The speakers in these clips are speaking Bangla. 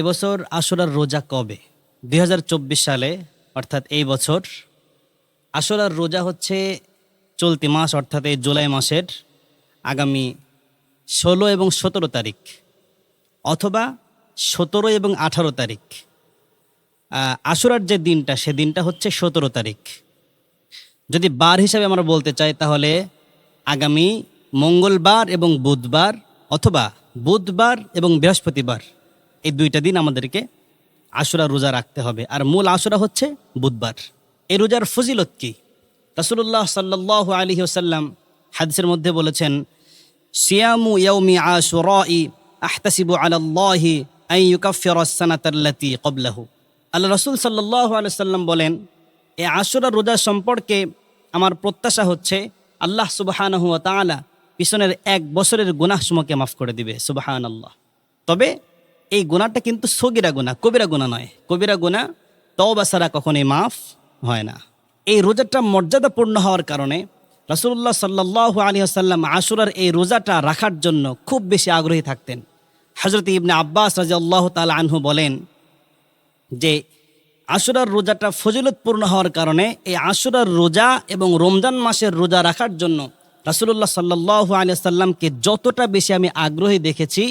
এবছর আশুরার রোজা কবে? দু হাজার চব্বিশ সালে, অর্থাৎ এই বছর। আশুরার রোজা হচ্ছে চলতি মাস, অর্থাৎ এই জুলাই মাসের আগামী ষোলো এবং সতেরো তারিখ, অথবা সতেরো এবং আঠারো তারিখ। আশুরার যে দিনটা, সে দিনটা হচ্ছে সতেরো তারিখ। যদি বার হিসাবে আমরা বলতে চাই, তাহলে আগামী মঙ্গলবার এবং বুধবার, অথবা বুধবার এবং বৃহস্পতিবার এই দুইটা দিন আমাদেরকে আশুরা রোজা রাখতে হবে। আর মূল আশুরা হচ্ছে বুধবার। এই রোজার ফজিলত কি? রাসুল্লাহ সাল্লাহ আলী ওসাল্লাম হাদিসের মধ্যে বলেছেন, সিয়ামু ইয়াউমি আশুরাই আহতাসিবু ইউকাফিরা সানাতাল্লাতি ক্বাবলাহু। আল্লাহ রসুল সাল্লাহ আলাইহি সাল্লাম বলেন, এ আশুরা রোজা সম্পর্কে আমার প্রত্যাশা হচ্ছে আল্লাহ সুবহানাহু তাআলা পিছনের এক বছরের গুনাহ সমূহকে মাফ করে দিবে, সুবহানাল্লাহ। তবে এই গুনাহটা কিন্তু সগিরা গুনাহ কবিরা গুনাহ নয়। কবিরা গুনাহ তওবা ছাড়া কখনোই মাফ হয় না। এই রোজাটা মর্যাদাপূর্ণ হওয়ার কারণে রাসূলুল্লাহ সাল্লাল্লাহু আলাইহি ওয়াসাল্লাম আশুরার এই রোজাটা রাখার জন্য খুব বেশি আগ্রহী থাকতেন। হযরত ইবনে আব্বাস রাদিয়াল্লাহু তাআলা আনহু বলেন যে, আশুরার রোজাটা ফজিলতপূর্ণ হওয়ার কারণে এই আশুরার রোজা এবং রমজান মাসের রোজা রাখার জন্য রাসুল্লাহ সাল্লাহ আলিয়াল্লামকে যতটা বেশি আমি আগ্রহী দেখেছি,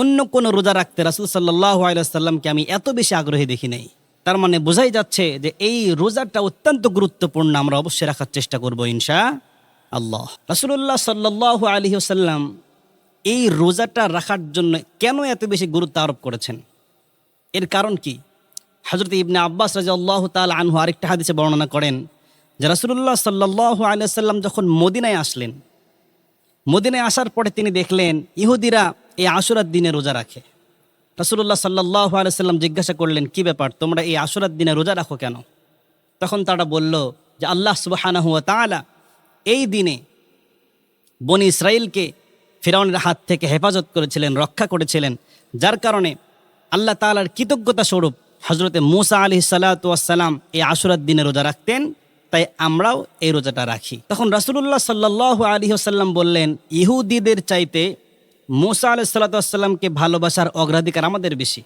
অন্য কোনো রোজা রাখতে রাসুল সাল্লাহ আলিয়াল্লামকে আমি এত বেশি আগ্রহী দেখি নাই। তার মানে বোঝাই যাচ্ছে যে এই রোজাটা অত্যন্ত গুরুত্বপূর্ণ, আমরা অবশ্যই রাখার চেষ্টা করব ইনশা আল্লাহ রাসুল্লাহ সাল্লাহ আলী আসাল্লাম এই রোজাটা রাখার জন্য কেন এত বেশি গুরুত্ব আরোপ করেছেন? এর কারণ কি? হজরত ইবনে আব্বাস রাজা আল্লাহ তাল আনহু আরেকটা হাদিসে বর্ণনা করেন রাসুল্লাহ সাল্লাহ আলিয়াল্লাম যখন মদিনায় আসলেন, মদিনায় আসার পরে তিনি দেখলেন ইহুদিরা এই আশুরার দিনে রোজা রাখে। রাসুল্লাহ সাল্লাহ আলিয়াল্লাম জিজ্ঞাসা করলেন, কি ব্যাপার? তোমরা এই আশুরার দিনে রোজা রাখো কেন? তখন তারা বলল, যে আল্লাহ সুবাহানাহু তাআলা এই দিনে বনি ইসরায়েলকে ফিরাউনের হাত থেকে হেফাজত করেছিলেন, রক্ষা করেছিলেন, যার কারণে আল্লাহ তালার কৃতজ্ঞতা স্বরূপ হজরতে মুসা আলি সাল্লাতাম এই আশুরার দিনে রোজা রাখতেন। তাই আমরাও এই রোজাটা রাখি। তখন রাসুলুল্লাহ সাল্লাহ আলী আসাল্লাম বললেন, ইহুদিদের চাইতে মুসা আলি সাল্লাতামকে ভালোবাসার অগ্রাধিকার আমাদের বেশি।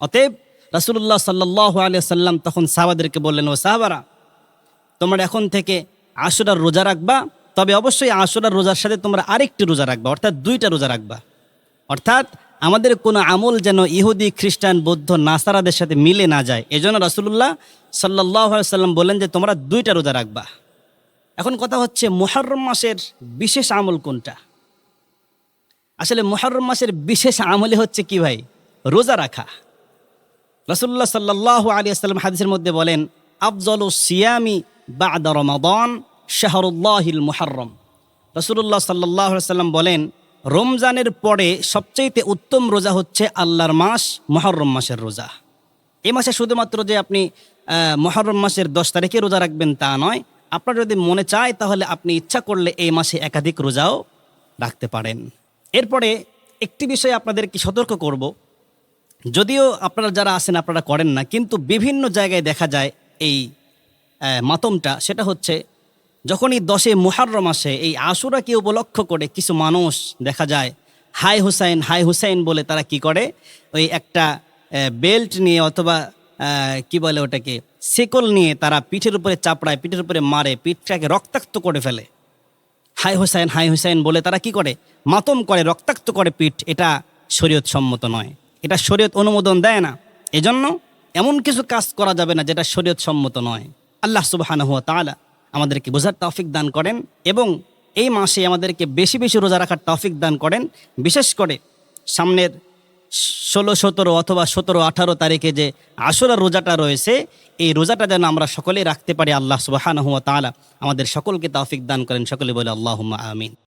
অতএব রাসুলুল্লাহ সাল্লাহ আলি সাল্লাম তখন সাহাবাদেরকে বললেন, ও সাহাবারা, তোমরা এখন থেকে আশুরার রোজা রাখবা, তবে অবশ্যই আশুরার রোজার সাথে তোমরা আরেকটি রোজা রাখবা, অর্থাৎ দুইটা রোজা রাখবা। অর্থাৎ আমাদের কোনো আমল যেন ইহুদি, খ্রিস্টান, বৌদ্ধ, নাসারাদের সাথে মিলে না যায়। এজন্য রাসুল্লাহ সাল্লাহ সাল্লাম বললেন যে, তোমরা দুইটা রোজা রাখবা। এখন কথা হচ্ছে মোহরম মাসের বিশেষ আমল কোনটা? আসলে মোহরম মাসের বিশেষ আমলে হচ্ছে কি ভাই? রোজা রাখা। রাসুল্লাহ সাল্লাহ আলী আসসালাম হাদিসের মধ্যে বলেন, আফজল সিয়ামি বাদা রমাদন শাহরুল্লাহিল মুহাররম। রসুল্লাহ সাল্লাহ সাল্লাম বলেন রমজানের পরে সবচাইতে উত্তম রোজা হচ্ছে আল্লাহর মাস, মহরম মাসের রোজা। এই মাসে শুধুমাত্র যে আপনি মহরম মাসের দশ তারিখে রোজা রাখবেন তা নয়, আপনার যদি মনে চায় তাহলে আপনি ইচ্ছা করলে এই মাসে একাধিক রোজাও রাখতে পারেন। এরপরে একটি বিষয়ে আপনাদেরকে সতর্ক করব। যদিও আপনারা যারা আছেন আপনারা করেন না, কিন্তু বিভিন্ন জায়গায় দেখা যায় এই মাতমটা, সেটা হচ্ছে যখনই দশে মুহাররম আসে, এই আশুরাকে উপলক্ষ করে কিছু মানুষ দেখা যায় হাই হুসাইন হাই হুসাইন বলে তারা কি করে? ওই একটা বেল্ট নিয়ে অথবা কি বলে ওটাকে সেকল নিয়ে তারা পিঠের উপরে চাপড়ায়, পিঠের উপরে মারে, পিঠটাকে রক্তাক্ত করে ফেলে। হাই হুসাইন হাই হুসাইন বলে তারা কি করে? মাতম করে, রক্তাক্ত করে পিঠ, এটা শরীয়ত সম্মত নয়। এটা শরীয়ত অনুমোদন দেয় না। এজন্য এমন কিছু কাজ করা যাবে না যেটা শরীয়ত সম্মত নয়। আল্লাহ সুবাহানহ তাআলা আমাদেরকে বোঝার তৌফিক দান করেন এবং এই মাসে আমাদেরকে বেশি বেশি রোজা রাখার তৌফিক দান করেন। বিশেষ করে সামনের ষোলো, সতেরো অথবা সতেরো, আঠারো তারিখে যে আসরা রোজাটা রয়েছে, এই রোজাটা যেন আমরা সকলেই রাখতে পারি আল্লাহ সুবাহানহ তালা আমাদের সকলকে তৌফিক দান করেন। সকলে বলে আল্লাহ আমিন।